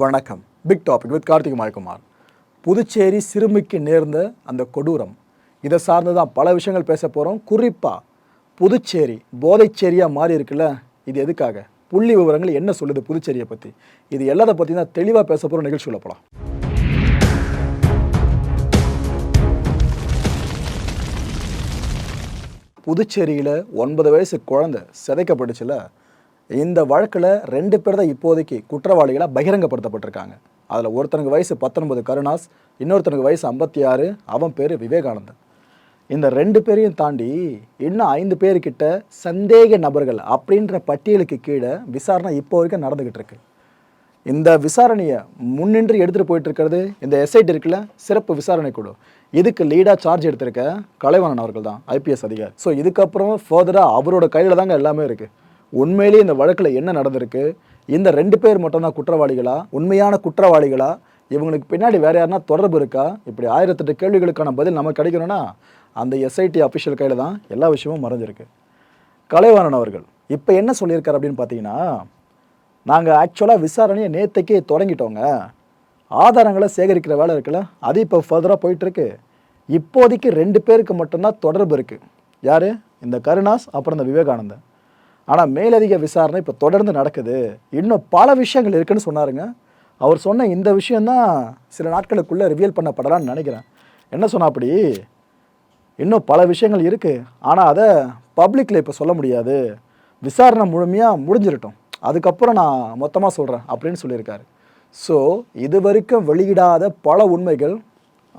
வணக்கம். Big topic with Karthik மாய்குமார் புதுச்சேரி சிறுமிக்கு நேர்ந்த அந்த கொடூரம். இதை சார்ந்து தான் பல விஷயங்கள் பேச போகிறோம் குறிப்பாக புதுச்சேரி போதைச்சேரியாக மாறி இருக்குல்ல? இது எதுக்காக? புள்ளி விவரங்கள் என்ன சொல்லுது புதுச்சேரியை பற்றி இது எல்லாத்தை பற்றி தான் தெளிவாக பேச போகிற நிகழ்ச்சியில் போகலாம் புதுச்சேரியில் ஒன்பது வயசு குழந்தை சிதைக்கப்பட்டுச்சுல? இந்த வழக்கில் ரெண்டு பேர் தான் இப்போதைக்கு குற்றவாளிகளாக பகிரங்கப்படுத்தப்பட்டிருக்காங்க. அதில் ஒருத்தனுக்கு வயசு பத்தொன்பது கருணாஸ் இன்னொருத்தனுக்கு வயசு ஐம்பத்தி ஆறு அவன் பேர் விவேகானந்தன். இந்த ரெண்டு பேரையும் தாண்டி இன்னும் ஐந்து பேர்கிட்ட சந்தேக நபர்கள் அப்படின்ற பட்டியலுக்கு கீழே விசாரணை இப்போ வரைக்கும் நடந்துக்கிட்டு இருக்கு. இந்த விசாரணையை முன்னின்று எடுத்துகிட்டு போயிட்டு இருக்கிறது இந்த எஸ்ஐடி இருக்குல்ல சிறப்பு விசாரணை குழு. இதுக்கு லீடாக சார்ஜ் எடுத்திருக்க கலைவாணன் அவர்கள் தான் ஐபிஎஸ் அதிகாரி. ஸோ இதுக்கப்புறம் ஃபர்தராக அவரோட கையில் தாங்க எல்லாமே இருக்குது உண்மையிலேயே இந்த வழக்கில் என்ன நடந்திருக்கு? இந்த ரெண்டு பேர் மட்டும்தான் குற்றவாளிகளா? உண்மையான குற்றவாளிகளா? இவங்களுக்கு பின்னாடி வேறு யாருனா தொடர்பு இருக்கா? இப்படி ஆயிரத்தெட்டு கேள்விகளுக்கான பதில் நமக்கு கிடைக்கணும்னா அந்த எஸ்ஐடி அஃபிஷியல் கையில் தான் எல்லா விஷயமும் மறைஞ்சிருக்கு. கலைவாணன் அவர்கள் இப்போ என்ன சொல்லியிருக்கார் அப்படின்னு பார்த்தீங்கன்னா நாங்கள் ஆக்சுவலாக விசாரணையை நேற்றுக்கே தொடங்கிட்டோங்க. ஆதாரங்களை சேகரிக்கிற வேலை இருக்குல்ல அது இப்போ ஃபர்தராக போயிட்டுருக்கு. இப்போதைக்கு ரெண்டு பேருக்கு மட்டும்தான் தொடர்பு இருக்குது யார்? இந்த கருணாஸ் அப்புறம் இந்த விவேகானந்தன். ஆனால் மேலதிக விசாரணை இப்போ தொடர்ந்து நடக்குது. இன்னும் பல விஷயங்கள் இருக்குன்னு சொன்னாருங்க. அவர் சொன்ன இந்த விஷயந்தான் சில நாட்களுக்குள்ளே ரிவியல் பண்ணப்படலான்னு நினைக்கிறேன். என்ன சொன்னா அப்படி? இன்னும் பல விஷயங்கள் இருக்குது ஆனால் அதை பப்ளிக்கில் இப்போ சொல்ல முடியாது. விசாரணை முழுமையாக முடிஞ்சிருட்டோம். அதுக்கப்புறம் நான் மொத்தமாக சொல்கிறேன் அப்படின்னு சொல்லியிருக்காரு. ஸோ இது வரைக்கும் வெளியிடாத பல உண்மைகள்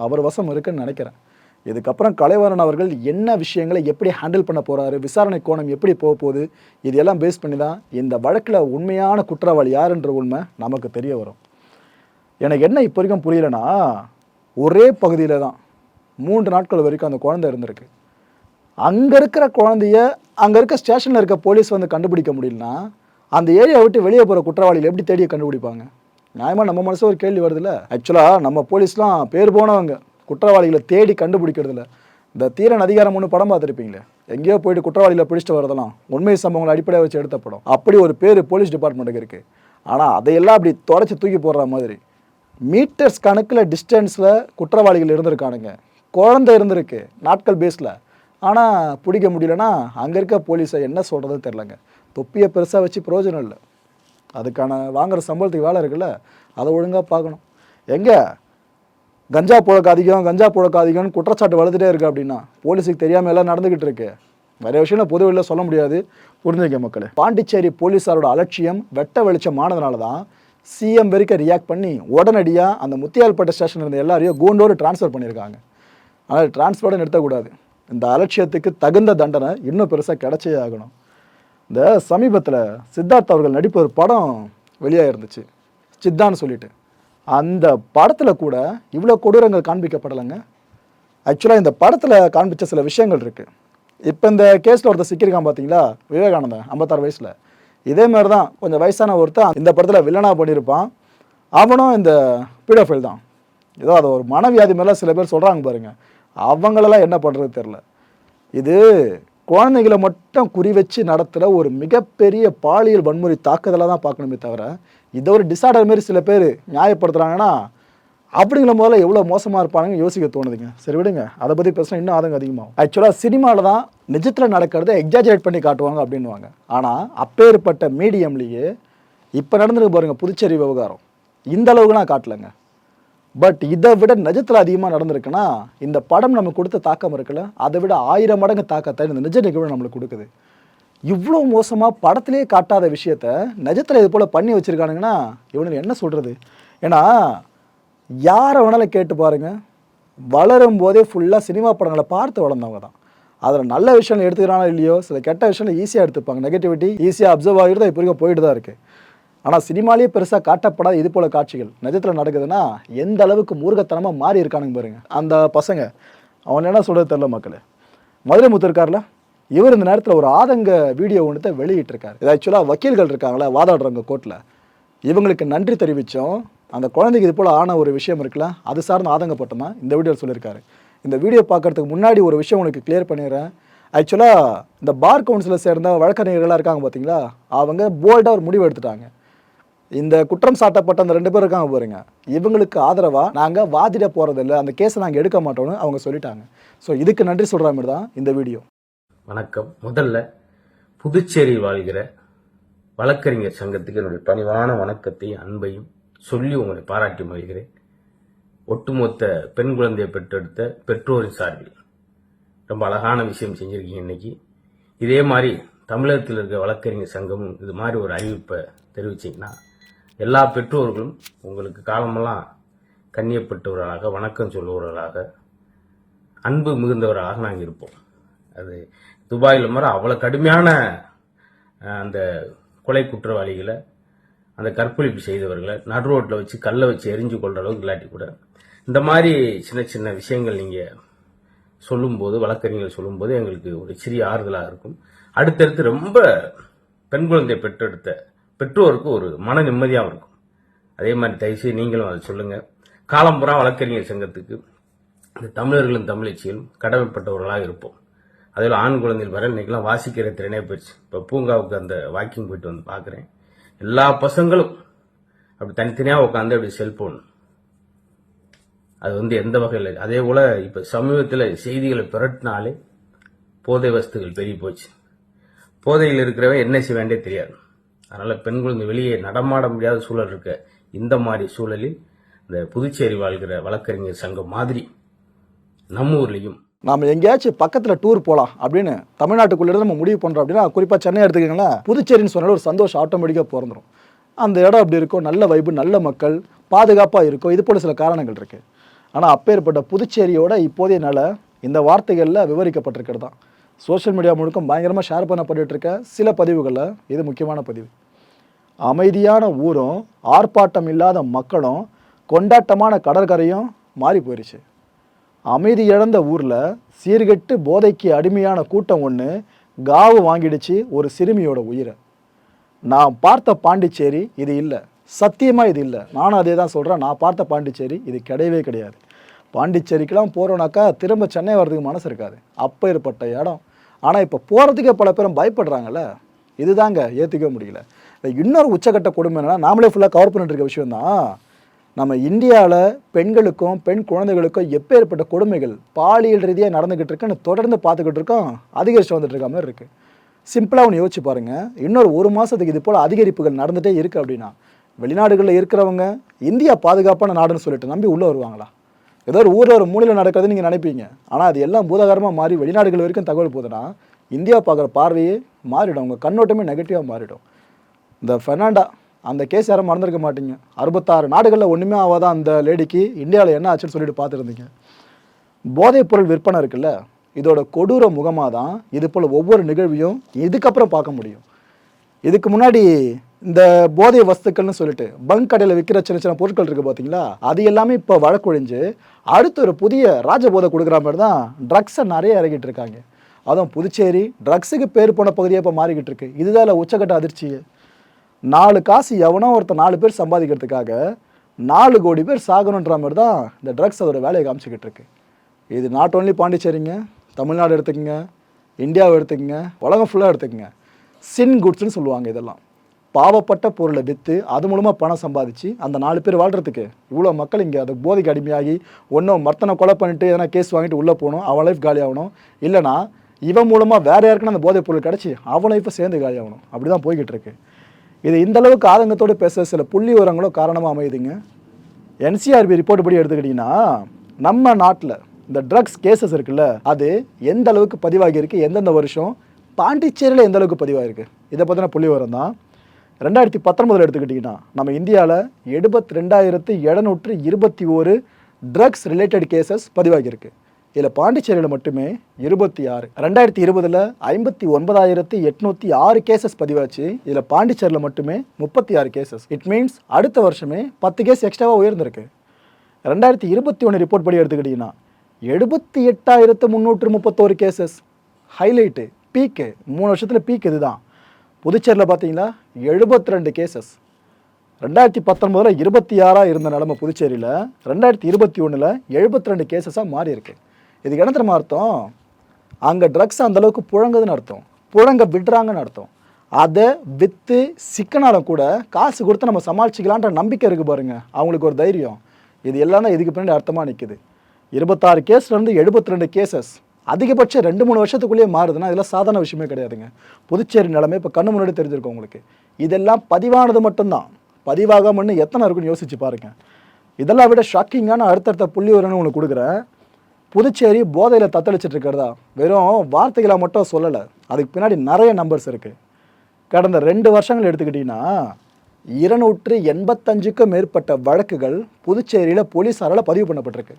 அவர் வசம் இருக்குன்னு நினைக்கிறேன். இதுக்கப்புறம் கலைவரன் அவர்கள் என்ன விஷயங்களை எப்படி ஹேண்டில் பண்ண போகிறாரு விசாரணை கோணம் எப்படி போக போகுது இதெல்லாம் பேஸ் பண்ணி தான் இந்த வழக்கில் உண்மையான குற்றவாளி யாருன்ற உண்மை நமக்கு தெரிய வரும். எனக்கு என்ன இப்போ வரைக்கும் புரியலனா ஒரே பகுதியில் தான் மூன்று நாட்கள் வரைக்கும் அந்த குழந்தை இருந்திருக்கு. அங்கே இருக்கிற குழந்தைய அங்கே இருக்க ஸ்டேஷனில் இருக்க போலீஸ் வந்து கண்டுபிடிக்க முடியலனா அந்த ஏரியா விட்டு வெளியே போகிற குற்றவாளிகள் எப்படி தேடி கண்டுபிடிப்பாங்க? நியாயமாக நம்ம மனசு ஒரு கேள்வி வருதுல்ல? ஆக்சுவலாக நம்ம போலீஸ்லாம் பேர் போனவங்க. குற்றவாளிகளை தேடி கண்டுபிடிக்கிறதுல இந்த தீரன் அதிகாரம் ஒன்று படம் பார்த்துருப்பீங்களே எங்கேயோ போயிட்டு குற்றவாளிகளை பிடிச்சிட்டு வரதெல்லாம் உண்மை சம்பவங்களை அடிப்படையாக வச்சு எடுத்த படம். அப்படி ஒரு பேர் போலீஸ் டிபார்ட்மெண்ட்டுக்கு இருக்குது ஆனால் அதையெல்லாம் அப்படி தொடச்சி தூக்கி போடுற மாதிரி மீட்டர்ஸ் கணக்கில் டிஸ்டன்ஸில் குற்றவாளிகள் இருந்திருக்கானுங்க. குழந்தை இருந்திருக்கு நாட்கள் பேஸில் ஆனால் பிடிக்க முடியலன்னா அங்கே இருக்க போலீஸை என்ன சொல்கிறது தெரிலங்க தொப்பியை பெருசாக வச்சு பிரயோஜனம் இல்லை. அதுக்கான வாங்குற சம்பளத்துக்கு வேலை இருக்குல்ல அதை ஒழுங்காக பார்க்கணும். எங்கே? கஞ்சா புழக்க அதிகம் கஞ்சா புழக்க அதிகம்னு குற்றச்சாட்டு வளர்த்துட்டே இருக்கு அப்படின்னா போலீஸுக்கு தெரியாமல் எல்லாம் நடந்துக்கிட்டு இருக்கு. நிறைய விஷயம் பொது வெளியில் சொல்ல முடியாது. புரிஞ்சுக்க மக்களே. பாண்டிச்சேரி போலீஸாரோட அலட்சியம் வெட்ட வெளிச்சம் ஆனதுனால தான் சிஎம் வரைக்கும் ரியாக்ட் பண்ணி உடனடியாக அந்த முத்தியால்பேட்டை ஸ்டேஷன் இருந்த எல்லாரையும் கூண்டோடு ட்ரான்ஸ்ஃபர் பண்ணியிருக்காங்க. ஆனால் ட்ரான்ஸ்ஃபரோட நிறுத்தக்கூடாது இந்த அலட்சியத்துக்கு தகுந்த தண்டனை இன்னும் பெருசாக கிடைச்சே ஆகணும். இந்த சமீபத்தில் சித்தார்த் அவர்கள் நடிப்பு ஒரு படம் வெளியாக இருந்துச்சு சித்தான்னு சொல்லிட்டு. அந்த படத்தில் கூட இவ்வளோ கொடூரங்கள் காண்பிக்கப்படலைங்க. ஆக்சுவலாக இந்த படத்தில் காண்பித்த சில விஷயங்கள் இருக்குது இப்போ இந்த கேஸில் ஒருத்தர் சிக்கியிருக்கான் பார்த்தீங்களா விவேகானந்தன் ஐம்பத்தாறு வயசில். இதே மாதிரி தான் கொஞ்சம் வயசான ஒருத்தன் இந்த படத்தில் வில்லனாக பண்ணியிருப்பான். அவனும் இந்த பீடோஃபைல் தான். ஏதோ அது ஒரு மனவியாதி மாதிரிலாம் சில பேர் சொல்கிறாங்க பாருங்கள் அவங்களெல்லாம் என்ன பண்ணுறது தெரில இது குழந்தைகளை மட்டும் குறி வச்சு நடத்துகிற ஒரு மிகப்பெரிய பாலியல் வன்முறை தாக்குதலாக தான் பார்க்கணுமே தவிர இதை ஒரு டிசார்டர் மாரி சில பேர் நியாயப்படுத்துகிறாங்கன்னா அப்படிங்கிற முதல்ல எவ்வளோ மோசமாக இருப்பாங்கன்னு யோசிக்க தோணுதுங்க. சரி விடுங்க. அதை பற்றி பேசினா இன்னும் ஆதங்கம் அதிகமாகும். ஆக்சுவலாக சினிமாவில் தான் நிஜத்தில் நடக்கிறத எக்ஸாஜரேட் பண்ணி காட்டுவாங்க அப்படின்வாங்க ஆனால் அப்பேற்பட்ட மீடியம்லேயே இப்போ நடந்துருக்கு பாருங்கள் புதுச்சேரி விவகாரம். இந்த அளவுக்கு நான் காட்டலைங்க. பட் இதை விட நிஜத்தில் அதிகமாக நடந்திருக்குன்னா இந்த படம் நமக்கு கொடுத்த தாக்கம் இருக்குல்ல அதை விட ஆயிரம் மடங்கு தாக்கத்தை இந்த நிஜ நிகழ்வு நம்மளுக்கு கொடுக்குது. இவ்வளோ மோசமாக படத்திலே காட்டாத விஷயத்த நிஜத்தில் இது போல் பண்ணி வச்சுருக்கானுங்கன்னா இவனுக்கு என்ன சொல்கிறது ஏன்னா யாரை வேணாலும் கேட்டு பாருங்கள் வளரும் போதே ஃபுல்லாக சினிமா படங்களை பார்த்து வளர்ந்தவங்க தான். அதில் நல்ல விஷயம் எடுத்துக்கிறானோ இல்லையோ சில கெட்ட விஷயம் ஈஸியாக எடுத்துப்பாங்க. நெகட்டிவிட்டி ஈஸியாக அப்சர்வ் ஆகிறது தான் இப்போ வரைக்கும் போயிட்டு தான் இருக்குது ஆனால் சினிமாலேயே பெருசாக காட்டப்படாத இது போல் காட்சிகள் நிஜத்தில் நடக்குதுன்னா எந்த அளவுக்கு மூர்கத்தனமாக மாறி இருக்கானுங்க பாருங்கள் அந்த பசங்க அவன் என்ன சொல்கிறது தெரில மக்கள். மதுரை முத்து இருக்கார்ல? இவர் இந்த நேரத்தில் ஒரு ஆதங்க வீடியோ ஒன்றத்தை வெளியிட்டிருக்காரு. இது ஆக்சுவலாக வக்கீல்கள் இருக்காங்களா வாதாடுறவங்க கோர்ட்டில் இவங்களுக்கு நன்றி தெரிவித்தோம் அந்த குழந்தைக்கு இது போல் ஆன ஒரு விஷயம் இருக்குல்ல அது சார்ந்த ஆதங்கப்பட்டம் இந்த வீடியோவில் சொல்லியிருக்காரு. இந்த வீடியோ பார்க்கறதுக்கு முன்னாடி ஒரு விஷயம் உனக்கு கிளியர் பண்ணிடுறேன். ஆக்சுவலாக இந்த பார் கவுன்சிலை சேர்ந்த வழக்கறிஞர்களாக இருக்காங்க பார்த்தீங்களா அவங்க போல்டாக ஒரு முடிவு எடுத்துட்டாங்க. இந்த குற்றம் சாட்டப்பட்ட அந்த ரெண்டு பேர் இருக்காங்க பாருங்க இவங்களுக்கு ஆதரவாக நாங்கள் வாதிட போகிறதில்ல அந்த கேஸை நாங்கள் எடுக்க மாட்டோம்னு அவங்க சொல்லிட்டாங்க. ஸோ இதுக்கு நன்றி சொல்கிற மாதிரி தான் இந்த வீடியோ. வணக்கம். முதல்ல புதுச்சேரியில் வாழ்கிற வழக்கறிஞர் சங்கத்துக்கு என்னுடைய பணிவான வணக்கத்தையும் அன்பையும் சொல்லி உங்களை பாராட்டி மகிழ்கிறேன். ஒட்டுமொத்த பெண் குழந்தையை பெற்றெடுத்த பெற்றோரின் சார்பில் ரொம்ப அழகான விஷயம் செஞ்சுருக்கீங்க இன்னைக்கு. இதே மாதிரி தமிழகத்தில் இருக்கிற வழக்கறிஞர் சங்கமும் இது மாதிரி ஒரு அறிவிப்பை தெரிவிச்சிங்கன்னா எல்லா பெற்றோர்களும் உங்களுக்கு காலமெல்லாம் கண்ணியப்பட்டவர்களாக வணக்கம் சொல்லுவவர்களாக அன்பு மிகுந்தவராக நாங்கள் இருப்போம். அது துபாயில் மாதிரி அவ்வளோ கடுமையான அந்த கொலை குற்றவாளிகளை அந்த கற்பழிப்பு செய்தவர்களை நடு ரோட்டில் வச்சு கல்லை வச்சு எரிஞ்சு கொள்ற அளவுக்கு இல்லாட்டி கூட இந்த மாதிரி சின்ன சின்ன விஷயங்கள் நீங்கள் சொல்லும்போது வழக்கறிஞர்கள் சொல்லும்போது எங்களுக்கு ஒரு சிறிய ஆறுதலாக இருக்கும். அடுத்தடுத்து ரொம்ப பெண் குழந்தை பெற்றெடுத்த பெற்றோருக்கு ஒரு மன நிம்மதியாகவும் இருக்கும். அதே மாதிரி தயவுசெய்து நீங்களும் அதை சொல்லுங்கள் காலம்புறா வழக்கறிஞர் சங்கத்துக்கு இந்த தமிழர்களும் தமிழச்சியும் கடமைப்பட்டவர்களாக இருப்போம். அதில் ஆண் குழந்தைகள் வர இன்னைக்கெல்லாம் வாசிக்கிற திறனே போயிடுச்சு. இப்போ பூங்காவுக்கு அந்த வாக்கிங் போயிட்டு வந்து பார்க்குறேன். எல்லா பசங்களும் அப்படி தனித்தனியாக உட்காந்து அப்படி செல்ஃபோன் அது வந்து எந்த வகையில்? அதே போல் இப்போ சமீபத்தில் செய்திகளை புரட்டினாலே போதை வஸ்துகள் பெருகி போச்சு. போதையில் இருக்கிறவன் என்ன செய்ய தெரியாது. அதனால் பெண் குழந்தை வெளியே நடமாட முடியாத சூழல் இருக்க இந்த மாதிரி சூழலில் இந்த புதுச்சேரி வாழ்கிற வழக்கறிஞர் சங்கம் மாதிரி நம்ம ஊர்லேயும் நாம் எங்கேயாச்சும் பக்கத்தில் டூர் போகலாம் அப்படின்னு தமிழ்நாட்டுக்குள்ளே நம்ம முடிவு பண்ணுறோம் அப்படின்னா குறிப்பாக சென்னை எடுத்துக்கிங்களேன் புதுச்சேரின்னு சொன்னாலும் ஒரு சந்தோஷம் ஆட்டோமேட்டிக்காக பிறந்துடும் அந்த இடம் அப்படி இருக்கும் நல்ல வைப்பு நல்ல மக்கள் பாதுகாப்பாக இருக்கும் இது போல சில காரணங்கள் இருக்குது ஆனால் அப்பேற்பட்ட புதுச்சேரியோட இப்போதைய நில இந்த வார்த்தைகளில் விவரிக்கப்பட்டிருக்கிறது தான். சோஷியல் மீடியா முழுக்க பயங்கரமாக ஷேர் பண்ணப்பட்டு இருக்க சில பதிவுகளில் இது முக்கியமான பதிவு. அமைதியான ஊரும் ஆர்ப்பாட்டம் இல்லாத மக்களும் கொண்டாட்டமான கடற்கரையும் மாறி போயிருச்சு. அமைதி இழந்த ஊரில் சீர்கெட்டு போதைக்கு அடிமையான கூட்டம் ஒன்று காவு வாங்கிடுச்சு ஒரு சிறுமியோட உயிரை. நான் பார்த்த பாண்டிச்சேரி இது இல்லை. சத்தியமாக இது இல்லை. நானும் அதே தான் சொல்கிறேன் நான் பார்த்த பாண்டிச்சேரி இது கிடையவே கிடையாது. பாண்டிச்சேரிக்கெலாம் போகிறோன்னாக்கா திரும்ப சென்னை வர்றதுக்கு மனசு இருக்காது. அப்போ ஏற்பட்ட இடம். ஆனால் இப்போ போகிறதுக்கே பல பேரும் பயப்படுறாங்கல்ல. இதுதாங்க ஏற்றுக்க முடியல. இன்னொரு உச்சக்கட்ட கொடுமை என்னன்னா நாமளே ஃபுல்லாக கவர் பண்ணிட்டு இருக்க விஷயம் தான் நம்ம இந்தியாவில் பெண்களுக்கும் பெண் குழந்தைகளுக்கும் எப்பேற்பட்ட கொடுமைகள் பாலியல் ரீதியாக நடந்துக்கிட்டு இருக்குன்னு தொடர்ந்து பார்த்துக்கிட்டு இருக்கோம். அதிகரித்து வந்துட்டு இருக்க மாதிரி இருக்குது சிம்பிளாக ஒன்று யோசிச்சு பாருங்கள் இன்னொரு ஒரு மாதத்துக்கு இது போல் அதிகரிப்புகள் நடந்துகிட்டே இருக்குது அப்படின்னா வெளிநாடுகளில் இருக்கிறவங்க இந்தியா பாதுகாப்பான நாடுன்னு சொல்லிட்டு நம்பி உள்ளே வருவாங்களா? ஏதோ ஒரு ஊரில் ஒரு மூலையில் நடக்கிறது நீங்கள் நினைப்பீங்க. ஆனால் அது எல்லாம் பூதாகரமாக மாறி வெளிநாடுகள் வரைக்கும் தகவல் போகுதுன்னா இந்தியா பார்க்குற பார்வையே மாறிடும். உங்கள் கண்ணோட்டமே நெகட்டிவாக மாறிடும். இந்த ஃபெர்னாண்டா அந்த கேஸ் யாரும் மறந்துருக்க மாட்டீங்க. அறுபத்தாறு நாடுகளில் ஒன்றுமே ஆகாத அந்த லேடிக்கு இந்தியாவில் என்ன ஆச்சுன்னு சொல்லிட்டு பார்த்துருந்தீங்க. போதைப் பொருள் விற்பனை இருக்குல்ல இதோட கொடூர முகமாக தான் இது போல் ஒவ்வொரு நிகழ்வையும் இதுக்கப்புறம் பார்க்க முடியும். இதுக்கு முன்னாடி இந்த போதை வஸ்துக்கள்னு சொல்லிட்டு பங்க் கடையில் விற்கிற சின்ன சின்ன பொருட்கள் இருக்குது பார்த்தீங்களா அது எல்லாமே இப்போ வழக்கொழிஞ்சு அடுத்து ஒரு புதிய ராஜபோதை கொடுக்குற மாதிரி தான் ட்ரக்ஸை நிறைய இறங்கிட்டு இருக்காங்க. அதுவும் புதுச்சேரி ட்ரக்ஸுக்கு பேர் போன பகுதியாக இப்போ மாறிக்கிட்டு இருக்கு. இதுதான் உச்சக்கட்ட அதிர்ச்சியே. நாலு காசு எவனோ ஒருத்தன் நாலு பேர் சம்பாதிக்கிறதுக்காக நாலு கோடி பேர் சாகணுன்ற மாதிரி தான் இந்த ட்ரக்ஸ் அதோட வேலையை காமிச்சிக்கிட்டு இருக்கு. இது நாட் ஓன்லி பாண்டிச்சேரிங்க தமிழ்நாடு எடுத்துக்கோங்க இந்தியாவை எடுத்துக்கோங்க உலகம் ஃபுல்லாக எடுத்துக்கோங்க. சின் குட்ஸ்னு சொல்லுவாங்க இதெல்லாம். பாவப்பட்ட பொருளை விற்று அது மூலமாக பணம் சம்பாதிச்சு அந்த நாலு பேர் வாழ்கிறதுக்கு இவ்வளோ மக்கள் இங்கே அது போதைக்கு அடிமையாகி ஒன்றும் மர்த்தனை கொலை பண்ணிட்டு எதனா கேஸ் வாங்கிட்டு உள்ளே போகணும் அவன் லைஃப் காலி ஆகணும். இல்லைனா இவன் மூலமாக வேறு யாருக்குன்னு அந்த போதைப் பொருள் கிடச்சி அவன் லைஃப்பை சேர்ந்து காலி ஆகணும். அப்படி தான் போய்கிட்டு இருக்கு. இது இந்த அளவுக்கு ஆதங்கத்தோடு பேச சில புள்ளி விவரங்களும் காரணமாக அமையுதுங்க. என்சிஆர்பி ரிப்போர்ட் படி எடுத்துக்கிட்டிங்கன்னா நம்ம நாட்டில் இந்த ட்ரக்ஸ் கேசஸ் இருக்குல்ல அது எந்த அளவுக்கு பதிவாகியிருக்கு எந்தெந்த வருஷம் பாண்டிச்சேரியில் எந்த அளவுக்கு பதிவாகிருக்கு இதை பற்றின புள்ளி விவரம் தான். ரெண்டாயிரத்தி பத்தொன்பதில் எடுத்துக்கிட்டிங்கன்னா நம்ம இந்தியாவில் எழுபத்தி ரெண்டாயிரத்து எழுநூற்று இருபத்தி ஒரு ட்ரக்ஸ் ரிலேட்டட் கேசஸ் பதிவாகியிருக்கு. இதில் பாண்டிச்சேரியில் மட்டுமே இருபத்தி ஆறு. ரெண்டாயிரத்தி இருபதில் ஐம்பத்தி ஒன்பதாயிரத்து எட்நூற்றி ஆறு கேசஸ் பதிவாச்சு. இதில் பாண்டிச்சேரியில் மட்டுமே முப்பத்தி ஆறு கேசஸ் இட் மீன்ஸ் அடுத்த வருஷமே பத்து கேஸ் எக்ஸ்ட்ராவாக உயர்ந்திருக்கு. ரெண்டாயிரத்தி இருபத்தி ஒன்று ரிப்போர்ட் படி எடுத்துக்கிட்டிங்கன்னா எழுபத்தி எட்டாயிரத்து முந்நூற்று முப்பத்தோரு கேசஸ் ஹைலைட்டு பீக்கு மூணு வருஷத்தில் பீக் இதுதான். புதுச்சேரியில் பார்த்தீங்களா எழுபத்தி ரெண்டு கேசஸ் ரெண்டாயிரத்தி பத்தொன்பதில் இருபத்தி ஆறாக இருந்த நிலமை புதுச்சேரியில். ரெண்டாயிரத்தி இருபத்தி ஒன்றில் எழுபத்தி ரெண்டு கேசஸாக மாறி இதுக்கு என்ன தெரியுமா அர்த்தம்? அங்கே ட்ரக்ஸ் அந்தளவுக்கு புழங்குதுன்னு அர்த்தம். புழங்க விடுறாங்கன்னு அர்த்தம். அதை விற்று சிக்கனாலும் கூட காசு கொடுத்து நம்ம சமாளிச்சிக்கலான்ற நம்பிக்கை இருக்குது பாருங்கள் அவங்களுக்கு ஒரு தைரியம். இது எல்லாம் தான் இதுக்கு பின்னாடி அர்த்தமாக நிற்குது இருபத்தாறு கேஸ்லேருந்து எழுபத்தி ரெண்டு கேசஸ் அதிகபட்சம் ரெண்டு மூணு வருஷத்துக்குள்ளேயே மாறுதுன்னா இதெல்லாம் சாதாரண விஷயமே கிடையாதுங்க. புதுச்சேரி நிலைமை இப்போ கண்ணு முன்னாடி தெரிஞ்சிருக்கும் உங்களுக்கு. இதெல்லாம் பதிவானது மட்டும்தான். பதிவாகாமன்னு எத்தனை இருக்குன்னு யோசிச்சு பாருங்க. இதெல்லாம் விட ஷாக்கிங்கான அடுத்தடுத்த புள்ளி வரணும்னு உங்களுக்கு கொடுக்குறேன். புதுச்சேரி போதையில் தத்தளிச்சிட்டு இருக்கிறதா வெறும் வார்த்தைகளாக மட்டும் சொல்லலை. அதுக்கு பின்னாடி நிறைய நம்பர்ஸ் இருக்குது கடந்த ரெண்டு வருஷங்கள் எடுத்துக்கிட்டிங்கன்னா இருநூற்று எண்பத்தஞ்சுக்கும் மேற்பட்ட வழக்குகள் புதுச்சேரியில் போலீஸாரால் பதிவு பண்ணப்பட்டிருக்கு.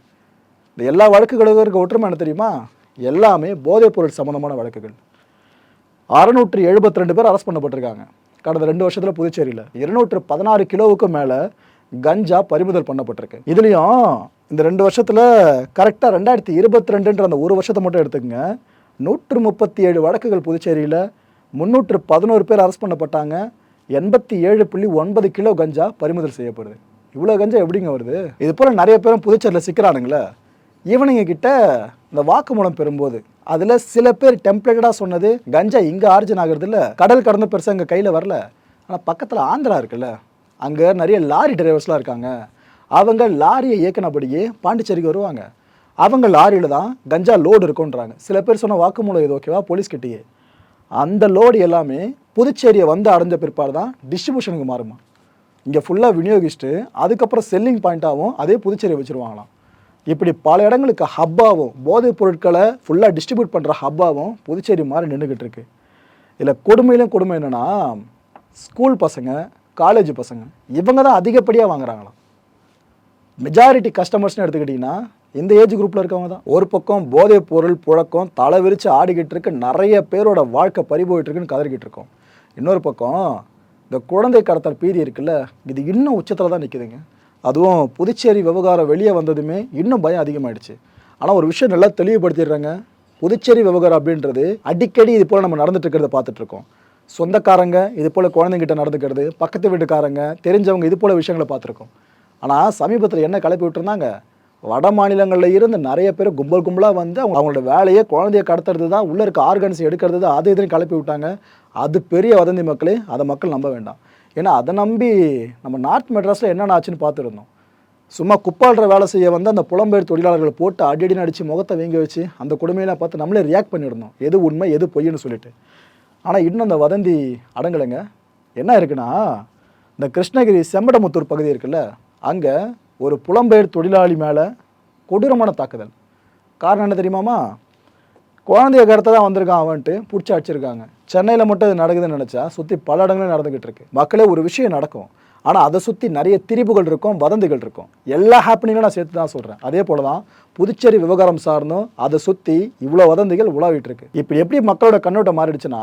இந்த எல்லா வழக்குகளுக்கும் இருக்க ஒற்றுமை என்ன தெரியுமா? எல்லாமே போதைப் பொருள் சம்மந்தமான வழக்குகள். அறுநூற்று எழுபத்தி ரெண்டு பேர் அரெஸ்ட் பண்ணப்பட்டிருக்காங்க. கடந்த ரெண்டு வருஷத்தில் புதுச்சேரியில். இருநூற்று பதினாறு கிலோவுக்கு மேலே கஞ்சா பறிமுதல் பண்ணப்பட்டிருக்கு. இதுலேயும் இந்த ரெண்டு வருஷத்தில் கரெக்டாக ரெண்டாயிரத்தி இருபத்தி ரெண்டுன்ற அந்த ஒரு வருஷத்தை மட்டும் எடுத்துக்கங்க. நூற்று முப்பத்தி ஏழு வழக்குகள் புதுச்சேரியில் முந்நூற்று பதினோரு பேர் அரெஸ்ட் பண்ணப்பட்டாங்க. எண்பத்தி ஏழு புள்ளி ஒன்பது கிலோ கஞ்சா பறிமுதல் செய்யப்படுது. இவ்வளோ கஞ்சா எப்படிங்க வருது? இது போல் நிறைய பேரும் புதுச்சேரியில் சிக்கிறானுங்களே. இவனுங்க கிட்ட இந்த வாக்குமூலம் பெறும்போது அதில் சில பேர் டெம்ப்ளேட்டடாக சொன்னது கஞ்சா இங்கே ஆர்ஜின் ஆகுறது இல்லை கடல் கடந்த பெருசாக எங்கள் கையில் வரல. ஆனால் பக்கத்தில் ஆந்திரா இருக்குல்ல அங்கே நிறைய லாரி டிரைவர்ஸ்லாம் இருக்காங்க. அவங்க லாரியை இயக்கினபடியே பாண்டிச்சேரிக்கு வருவாங்க. அவங்க லாரியில் தான் கஞ்சா லோடு இருக்குன்றாங்க. சில பேர் சொன்ன வாக்குமூலம் இது ஓகேவா? போலீஸ் கிட்டேயே. அந்த லோடு எல்லாமே புதுச்சேரியை வந்து அடைஞ்ச பிற்பாடு தான் டிஸ்ட்ரிபியூஷனுக்கு மாறுமா. இங்கே ஃபுல்லாக விநியோகிச்சுட்டு அதுக்கப்புறம் செல்லிங் பாயிண்ட்டாகவும் அதே புதுச்சேரியை வச்சுருவாங்களாம். இப்படி பல இடங்களுக்கு ஹப்பாவும் போதைப் பொருட்களை ஃபுல்லாக டிஸ்ட்ரிபியூட் பண்ணுற ஹப்பாவும் புதுச்சேரி மாதிரி நின்றுக்கிட்டு இருக்கு. இதில் கொடுமையிலும் கொடுமை என்னென்னா ஸ்கூல் பசங்க காலேஜ் பசங்க இவங்க தான் அதிகப்படியாக வாங்குறாங்களாம். மெஜாரிட்டி கஸ்டமர்ஸ்னு எடுத்துக்கிட்டிங்கன்னா இந்த ஏஜ் குரூப்பில் இருக்கவங்க தான். ஒரு பக்கம் போதைப் பொருள் புழக்கம் தலை விரித்து ஆடிக்கிட்டு இருக்கு நிறைய பேரோட வாழ்க்கை பறி இருக்குன்னு கதறிக்கிட்டு இருக்கோம். இன்னொரு பக்கம் இந்த குழந்தை கடத்தல் பீதி இருக்குல்ல இது இன்னும் உச்சத்தில் தான் நிற்குதுங்க அதுவும் புதுச்சேரி விவகாரம் வெளியே வந்ததுமே இன்னும் பயம் அதிகமாயிடுச்சு. ஆனால் ஒரு விஷயம் நல்லா தெளிவுபடுத்திடுறாங்க. புதுச்சேரி விவகாரம் அப்படின்றது அடிக்கடி இது போல் நம்ம நடந்துட்டு இருக்கிறத பார்த்துட்டு இருக்கோம். சொந்தக்காரங்க இது போல் குழந்தைங்கிட்ட நடந்துக்கிறது பக்கத்து வீட்டுக்காரங்க தெரிஞ்சவங்க இது போல் விஷயங்களை பார்த்துருக்கோம். ஆனால் சமீபத்தில் என்ன கிளப்பி விட்டுருந்தாங்க? வட மாநிலங்களில் இருந்து நிறைய பேர் கும்பல் கும்பலாக வந்து அவங்க அவங்களோட வேலையை குழந்தைய கடத்துறது தான் உள்ளே இருக்க ஆர்கன்ஸ் எடுக்கிறது தான் அது இதுன்னு கிளப்பி விட்டாங்க. அது பெரிய வதந்தி மக்களே அதை மக்கள் நம்ப வேண்டாம். ஏன்னா அதை நம்பி நம்ம நார்த் மெட்ராஸில் என்னென்ன ஆச்சுன்னு பார்த்துருந்தோம். சும்மா குப்பாடுற வேலை செய்ய வந்து அந்த புலம்பெயர் தொழிலாளர்களை போட்டு அடிஅடின்னு அடித்து முகத்தை வீங்க வச்சு அந்த கொடுமையெல்லாம் பார்த்து நம்மளே ரியாக்ட் பண்ணியிருந்தோம். எது உண்மை எது பொய்ன்னு சொல்லிட்டு. ஆனால் இன்னும் அந்த வதந்தி அடங்கலைங்க. என்ன இருக்குன்னா இந்த கிருஷ்ணகிரி செம்படமுத்தூர் பகுதி இருக்குல்ல அங்கே ஒரு புலம்பெயர் தொழிலாளி மேலே கொடூரமான தாக்குதல். காரணம் என்ன தெரியுமாமா? குழந்தைய கருத்தை தான் வந்திருக்கான் அவன்ட்டு பிடிச்சி அடிச்சிருக்காங்க. சென்னையில் மட்டும் அது நடக்குதுன்னு நினச்சா சுற்றி பல இடங்களும் நடந்துக்கிட்டு இருக்கு. மக்களே ஒரு விஷயம் நடக்கும். ஆனால் அதை சுற்றி நிறைய திரிப்புகள் இருக்கும் வதந்திகள் இருக்கும். எல்லா ஹாப்பனிங்கும் நான் சேர்த்து தான் சொல்கிறேன் அதே போல தான் புதுச்சேரி விவகாரம் சார்ந்தும் அதை சுற்றி இவ்வளோ வதந்திகள் உலாவிட்டு இருக்கு. இப்போ எப்படி மக்களோட கண்ணோட்டம் மாறிடுச்சுன்னா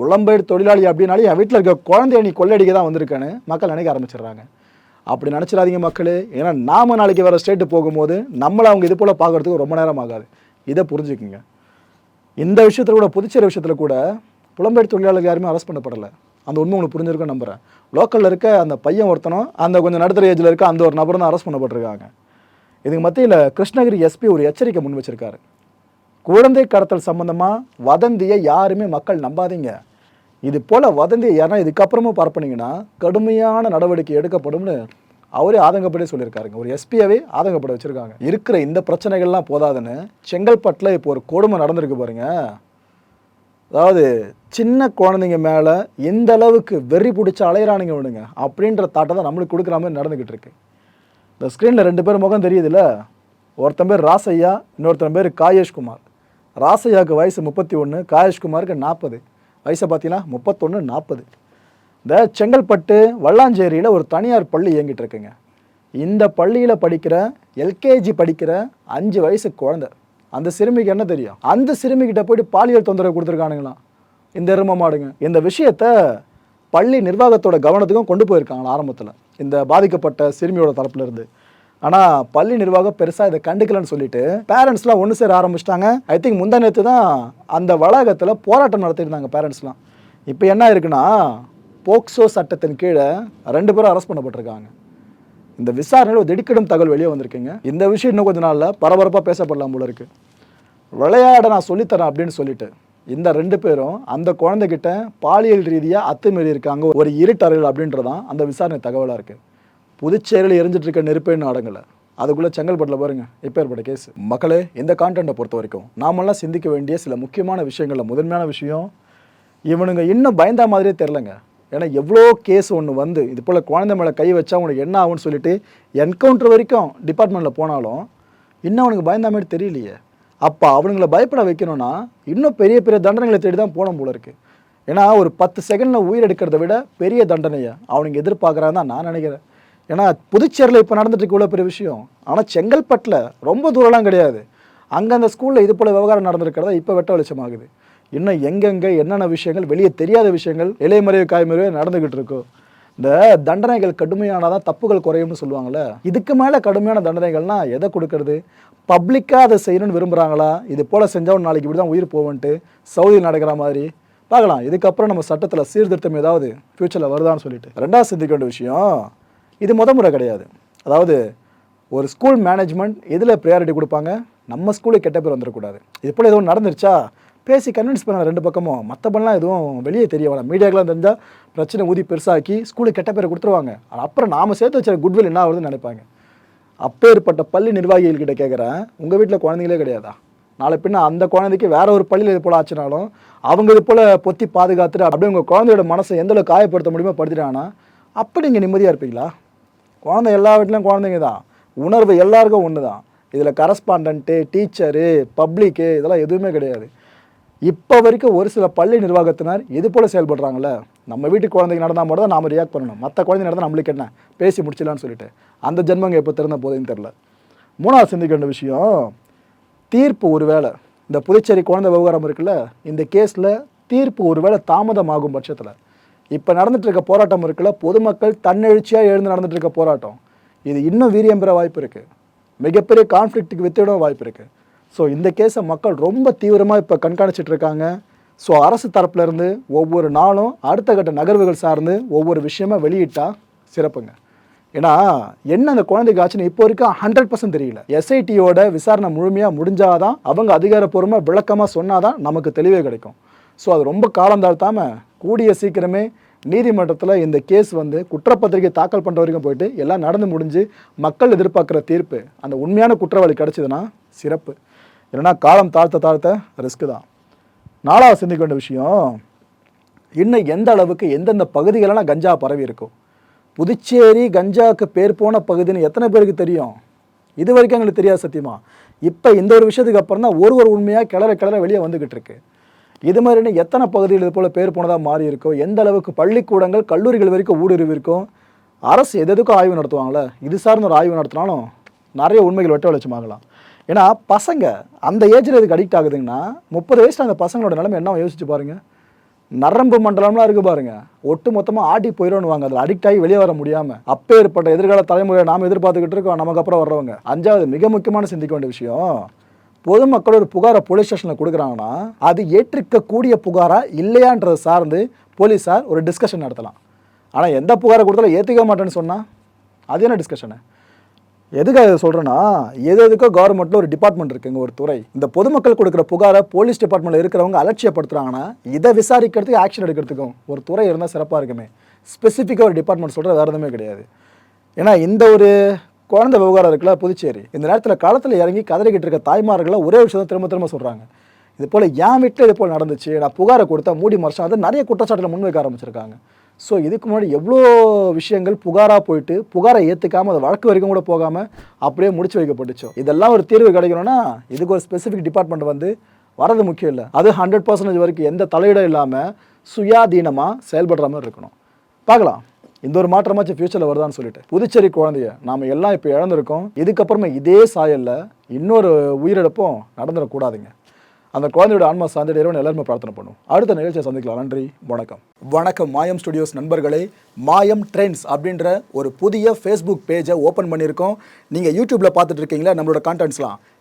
புலம்பெயர் தொழிலாளி அப்படின்னாலே என் வீட்டில் இருக்க குழந்தைய நீ கொள்ளடிக்க தான் வந்திருக்கேன்னு மக்கள் நினைக்க ஆரம்பிச்சிடுறாங்க. அப்படி நினச்சிடாதீங்க மக்களே. ஏன்னா நாம நாளைக்கு வேறு ஸ்டேட்டு போகும்போது நம்மளை அவங்க இது போல் பார்க்கறதுக்கு ரொம்ப நேரம் ஆகாது. இதை புரிஞ்சுக்குங்க. இந்த விஷயத்தில் கூட புதுச்சேரி விஷயத்தில் கூட புலம்பெயர் தொழிலாளர்கள் யாருமே அரெஸ்ட் பண்ணப்படலை. அந்த உண்மை உங்களுக்கு புரிஞ்சிருக்கும் நம்புகிறேன் லோக்கலில் இருக்க அந்த பையன் ஒருத்தனும் அந்த கொஞ்சம் நடுத்தர ஏஜில் இருக்க அந்த ஒரு நபரும் தான் அரெஸ்ட் பண்ணப்பட்டிருக்காங்க. இதுக்கு மத்தியில் கிருஷ்ணகிரி எஸ்பி ஒரு எச்சரிக்கை முன் வச்சிருக்காரு. குழந்தை கடத்தல் சம்பந்தமாக வதந்தியை யாருமே மக்கள் நம்பாதீங்க. இது போல் வதந்தி யாரா இதுக்கப்புறமும் பரப்புனீங்கன்னா கடுமையான நடவடிக்கை எடுக்கப்படும்னு அவரே ஆதங்கப்படே சொல்லியிருக்காருங்க. ஒரு எஸ்பியாவே ஆதங்கப்பட வச்சுருக்காங்க. இருக்கிற இந்த பிரச்சனைகள்லாம் போதாதுன்னு செங்கல்பட்டில் இப்போ ஒரு கொடுமை நடந்திருக்கு பாருங்க. அதாவது சின்ன குழந்தைங்க மேலே எந்த அளவுக்கு வெறி பிடிச்ச அலையிறானுங்க விடுங்க அப்படின்ற தாட்டை தான் நம்மளுக்கு கொடுக்குற மாதிரி நடந்துக்கிட்டு இருக்கு. இந்த ஸ்க்ரீனில் ரெண்டு பேர் முகம் தெரியுதுல்ல? ஒருத்தன் பேர் ராசையா இன்னொருத்தன் பேர் காயேஷ்குமார். ராசையாவுக்கு வயசு முப்பத்தி ஒன்று காயேஷ்குமாருக்கு நாற்பது வயசை பார்த்தீங்கன்னா முப்பத்தொன்று நாற்பது. இந்த செங்கல்பட்டு வல்லாஞ்சேரியில் ஒரு தனியார் பள்ளி இயங்கிட்டு இருக்குங்க. இந்த பள்ளியில் படிக்கிற எல்கேஜி படிக்கிற அஞ்சு வயசு குழந்தை. அந்த சிறுமிக்கு என்ன தெரியும்? அந்த சிறுமிகிட்ட போயிட்டு பாலியல் தொந்தரவு கொடுத்துருக்கானுங்களாம். இந்த எரும மாடுங்க. இந்த விஷயத்த பள்ளி நிர்வாகத்தோட கவனத்துக்கும் கொண்டு போயிருக்காங்களா ஆரம்பத்தில். இந்த பாதிக்கப்பட்ட சிறுமியோட தரப்புலேருந்து ஆனால் பள்ளி நிர்வாகம் பெருசாக இதை கண்டுக்கலன்னு சொல்லிட்டு பேரண்ட்ஸ்லாம் ஒன்று சேர ஆரம்பிச்சிட்டாங்க. ஐ திங்க் முந்தா நேற்று தான் அந்த வளாகத்தில் போராட்டம் நடத்திருந்தாங்க பேரண்ட்ஸ்லாம் இப்போ என்ன இருக்குன்னா போக்சோ சட்டத்தின் கீழே ரெண்டு பேரும் அரெஸ்ட் பண்ணப்பட்டிருக்காங்க. இந்த விசாரணையில் ஒரு திடுக்கிடும் தகவல் வெளியே வந்திருக்குங்க. இந்த விஷயம் இன்னும் கொஞ்ச நாளில் பரபரப்பாக பேசப்படலாம் போல இருக்கு. விளையாட நான் சொல்லித்தரேன் அப்படின்னு சொல்லிட்டு இந்த ரெண்டு பேரும் அந்த குழந்தைகிட்ட பாலியல் ரீதியாக அத்துமீறி இருக்காங்க. ஒரு இருட்டறையில் அப்படின்றதான் அந்த விசாரணை தகவலாக இருக்குது புதுச்சேரியில் எரிஞ்சிட்டு இருக்க நெருப்பேன்னு நாடங்களை அதுக்குள்ளே செங்கல்பட்டில் பாருங்க இப்போ ஏற்பட்ட கேஸ் மக்களே இந்த கான்டென்ட்டை பொறுத்த வரைக்கும் நாமெல்லாம் சிந்திக்க வேண்டிய சில முக்கியமான விஷயங்களில் முதன்மையான விஷயம் இவனுங்க இன்னும் பயந்தா மாதிரியே தெரிலங்க ஏன்னா எவ்வளோ கேஸ் ஒன்று வந்து இது போல் குழந்தை மேலே கை வச்சா உனக்கு என்ன ஆகும்னு சொல்லிட்டு என்கவுண்டர் வரைக்கும் டிபார்ட்மெண்ட்டில் போனாலும் இன்னும் அவனுக்கு பயந்தா மாதிரி தெரியலையே. அப்போ அவனுங்களை பயப்பட வைக்கணும்னா இன்னும் பெரிய பெரிய தண்டனைகளை தேடி தான் போன போல இருக்குது ஏன்னா ஒரு பத்து செகண்டில் உயிர் எடுக்கிறத விட பெரிய தண்டனையை அவனுங்க எதிர்பார்க்குறான்னு தான் நான் நினைக்கிறேன். ஏன்னா புதுச்சேரியில் இப்போ நடந்துட்டு இருக்க இவ்வளோ பெரிய விஷயம். ஆனால் செங்கல்பட்டில் ரொம்ப தூரம்லாம் கிடையாது. அங்கே அந்த ஸ்கூலில் இது போல் விவகாரம் நடந்திருக்கிறதா இப்போ வெட்ட வெளிச்சமாகுது. இன்னும் எங்கெங்கே என்னென்ன விஷயங்கள் வெளியே தெரியாத விஷயங்கள் இலைமறைவு காய்மறைவு நடந்துக்கிட்டு இருக்கோ இந்த தண்டனைகள் கடுமையானால் தான் தப்புகள் குறையும்னு சொல்லுவாங்கள்ல இதுக்கு மேலே கடுமையான தண்டனைகள்னா எதை கொடுக்கறது? பப்ளிக்காக அதை செய்யணும்னு விரும்புகிறாங்களா இது போல் செஞ்சவன் நாளைக்கு இப்படி தான் உயிர் போவன்ட்டு சவுதியில் நடக்கிற மாதிரி. பார்க்கலாம். இதுக்கப்புறம் நம்ம சட்டத்தில் சீர்திருத்தம் ஏதாவது ஃப்யூச்சரில் வருதான்னு சொல்லிட்டு. ரெண்டாவது சிந்திக்க வேண்டிய விஷயம் இது முத முறை கிடையாது. அதாவது ஒரு ஸ்கூல் மேனேஜ்மெண்ட் எதில் ப்ரையாரிட்டி கொடுப்பாங்க? நம்ம ஸ்கூலுக்கு கெட்ட பேர் வந்துடக்கூடாது இது போல் எதுவும் நடந்துருச்சா? பேசி கன்வின்ஸ் பண்ண ரெண்டு பக்கமும். மற்றபடிலாம் எதுவும் வெளியே தெரிய வேணாம். மீடியாக்கெலாம் தெரிஞ்சால் பிரச்சனை ஊதி பெருசாக்கி ஸ்கூலுக்கு கெட்ட பேர் கொடுத்துருவாங்க. அப்புறம் நாம் சேர்த்து வச்ச குட்வில் என்ன ஆகுதுன்னு நினைப்பாங்க. அப்பேற்பட்ட பள்ளி நிர்வாகிகள்கிட்ட கேட்குறேன் உங்கள் வீட்டில் குழந்தைங்களே கிடையாதா? நாளை பின்ன அந்த குழந்தைக்கு வேற ஒரு பள்ளியில் இது போல் ஆச்சுனாலும் அவங்க இது போல் பொத்தி பாதுகாத்துட்டு அப்படியே உங்கள் குழந்தையோட மனசை எந்த அளவுக்கு காயப்படுத்த முடியுமோ படுத்துட்டாங்கன்னா அப்போ நீங்கள் நிம்மதியாக இருப்பீங்களா? குழந்தை எல்லா வீட்லேயும் குழந்தைங்க தான். உணர்வு எல்லாருக்கும் ஒன்று தான் இதில் கரஸ்பாண்டன்ட்டு டீச்சரு பப்ளிக்கு இதெல்லாம் எதுவுமே கிடையாது. இப்போ வரைக்கும் ஒரு சில பள்ளி நிர்வாகத்தினர் இது போல் செயல்படுறாங்கள நம்ம வீட்டு குழந்தைங்க நடந்தால் மட்டும் தான் நாம் ரியாக்ட் பண்ணணும். மற்ற குழந்தை நடந்தால் நம்மளுக்கு என்ன? பேசி முடிச்சிடலான்னு சொல்லிட்டு. அந்த ஜென்மங்க எப்போ திறந்த போதுன்னு தெரில மூணாவது சிந்திக்க வேண்டிய விஷயம் தீர்ப்பு ஒருவேளை இந்த புதுச்சேரி குழந்தை விவகாரம் இருக்குல்ல இந்த கேஸில் தீர்ப்பு ஒருவேளை தாமதமாகும் பட்சத்தில். இப்போ நடந்துட்டு இருக்க போராட்டம் இருக்குல்ல பொதுமக்கள் தன்னெழுச்சியாக எழுந்து நடந்துட்டு இருக்க போராட்டம். இது இன்னும் வீரியம் பெற வாய்ப்பு இருக்குது மிகப்பெரிய கான்ஃப்ளிக்ட்டுக்கு வித்திட வாய்ப்பு இருக்குது ஸோ இந்த கேஸை மக்கள் ரொம்ப தீவிரமாக இப்போ கண்காணிச்சிட்டு இருக்காங்க. ஸோ அரசு தரப்புலேருந்து ஒவ்வொரு நாளும் அடுத்த கட்ட நகர்வுகள் சார்ந்து ஒவ்வொரு விஷயமா வெளியிட்டால் சிறப்புங்க. ஏன்னா என்ன அந்த குழந்தைக்கு ஆச்சுன்னு இப்போ வரைக்கும் ஹண்ட்ரட் பர்சன்ட் தெரியல. எஸ்ஐடியோட விசாரணை முழுமையாக முடிஞ்சாதான் அவங்க அதிகாரப்பூர்வமாக விளக்கமாக சொன்னாதான் நமக்கு தெளிவே கிடைக்கும். ஸோ அது ரொம்ப காலம் தாழ்த்தாமல் கூடிய சீக்கிரமே நீதிமன்றத்தில் இந்த கேஸ் வந்து குற்றப்பத்திரிகை தாக்கல் பண்ணுற வரைக்கும் போயிட்டு எல்லாம் நடந்து முடிஞ்சு மக்கள் எதிர்பார்க்குற தீர்ப்பு அந்த உண்மையான குற்றவாளி கிடச்சிதுன்னா சிறப்பு. இல்லைன்னா காலம் தாழ்த்த தாழ்த்த ரிஸ்க்கு தான். நாலாவது சிந்திக்க வேண்டிய விஷயம் இன்னும் எந்த அளவுக்கு எந்தெந்த பகுதிகளெல்லாம் கஞ்சா பரவி இருக்கும் புதுச்சேரி கஞ்சாவுக்கு பேர் போன பகுதின்னு எத்தனை பேருக்கு தெரியும்? இது வரைக்கும் எங்களுக்கு தெரியாது சத்தியமா. இப்போ இந்த ஒரு விஷயத்துக்கு அப்புறம் தான் ஒரு ஒரு உண்மையாக கிளற கிளற வெளியே வந்துக்கிட்டு இருக்குது இது மாதிரின்னு எத்தனை பகுதிகள் இது போல் பேர் போனதாக மாறி இருக்கோ எந்த அளவுக்கு பள்ளிக்கூடங்கள் கல்லூரிகள் வரைக்கும் ஊடுருவி இருக்கும் அரசு எது எதுக்கும் ஆய்வு நடத்துவாங்களே இது சார்ந்த ஒரு ஆய்வு நடத்தினாலும் நிறைய உண்மைகள் வெட்ட வெளிச்சமாகலாம் ஏன்னா பசங்க அந்த ஏஜில் இதுக்கு அடிக்ட் ஆகுதுங்கன்னா முப்பது வயசில் அந்த பசங்களோட நிலைமை என்ன யோசிச்சு பாருங்கள் நரம்பு மண்டலம்லாம் இருக்குது பாருங்கள் ஒட்டு மொத்தமாக ஆடி போயிடும்னு வாங்க அதில் அடிக்ட் ஆகி வெளியே வர முடியாமல் அப்போ ஏற்பட்ட எதிர்கால தலைமுறையை நாம் எதிர்பார்த்துக்கிட்டு இருக்கோம். நமக்கு அப்புறம் வர்றவங்க. அஞ்சாவது மிக முக்கியமான சிந்திக்க வேண்டிய விஷயம் பொதுமக்கள் ஒரு புகாரை போலீஸ் ஸ்டேஷனில் கொடுக்குறாங்கன்னா அது ஏற்றிருக்கக்கூடிய புகாரா இல்லையான்றதை சார்ந்து போலீஸார் ஒரு டிஸ்கஷன் நடத்தலாம். ஆனால் எந்த புகாரை கொடுத்தாலும் ஏற்றுக்க மாட்டேன்னு சொன்னால் அது என்ன டிஸ்கஷனு எதுக்காக அதை சொல்கிறேன்னா எது எதுக்கோ கவர்மெண்ட்டில் ஒரு டிபார்ட்மெண்ட் இருக்குங்க ஒரு துறை. இந்த பொதுமக்கள் கொடுக்குற புகாரை போலீஸ் டிபார்ட்மெண்ட்டில் இருக்கிறவங்க அலட்சியப்படுத்துகிறாங்கன்னா இதை விசாரிக்கிறதுக்கு ஆக்ஷன் எடுக்கிறதுக்கும் ஒரு துறை இருந்தால் சிறப்பாக இருக்குமே. ஸ்பெசிஃபிக்காக ஒரு டிபார்ட்மெண்ட் சொல்கிற வேறு எதுவுமே கிடையாது. ஏன்னா இந்த ஒரு குழந்தை விவகாரம் இருக்குல்ல புதுச்சேரி. இந்த நேரத்தில் களத்தில் இறங்கி கதறிக்கிட்டு இருக்க தாய்மார்களை ஒரே விஷயம் திரும்ப திரும்ப சொல்கிறாங்க இது போல் என் வீட்டில் இது போல் நடந்துச்சு நான் புகாரை கொடுத்தா மூடி மறைச்சா அது நிறைய குற்றச்சாட்டில் முன்வைக்க ஆரம்பிச்சிருக்காங்க. ஸோ இதுக்கு முன்னாடி எவ்வளோ விஷயங்கள் புகாராக போயிட்டு புகாரை ஏற்றுக்காமல் அது வழக்கு வரைக்கும் கூட போகாமல் அப்படியே முடிச்சு வைக்கப்பட்டுச்சோ. இதெல்லாம் ஒரு தீர்வு கிடைக்கணும்னா இதுக்கு ஒரு ஸ்பெசிஃபிக் டிபார்ட்மெண்ட் வந்து வரது முக்கியம் இல்லை. அது ஹண்ட்ரட் பர்சன்டேஜ் வரைக்கும் எந்த தலையிடம் இல்லாமல் சுயாதீனமாக செயல்படுற மாதிரி இருக்கணும். பார்க்கலாம். இந்த ஒரு மாற்றமாச்சும் ஃபியூச்சரில் வருதான்னு சொல்லிட்டு. புதுச்சேரி குழந்தைய நாம் எல்லாம் இப்போ இழந்திருக்கோம். இதுக்கப்புறமா இதே சாயலில் இன்னொரு உயிரிழப்பும் நடந்துடக்கூடாதுங்க. அந்த குழந்தையோட ஆன்மா சார்ந்த இறைவன் எல்லாருமே பிரார்த்தனை பண்ணுவோம். அடுத்த நிகழ்ச்சியை சந்திக்கலாம். நன்றி வணக்கம். வணக்கம் மாயம் ஸ்டுடியோஸ் நண்பர்களே. மாயம் ட்ரெண்ட்ஸ் அப்படின்ற ஒரு புதிய ஃபேஸ்புக் பேஜை ஓப்பன் பண்ணியிருக்கோம். நீங்கள் யூடியூப்பில் பார்த்துட்டு இருக்கீங்களா? நம்மளோட கான்டென்ட்ஸ்லாம்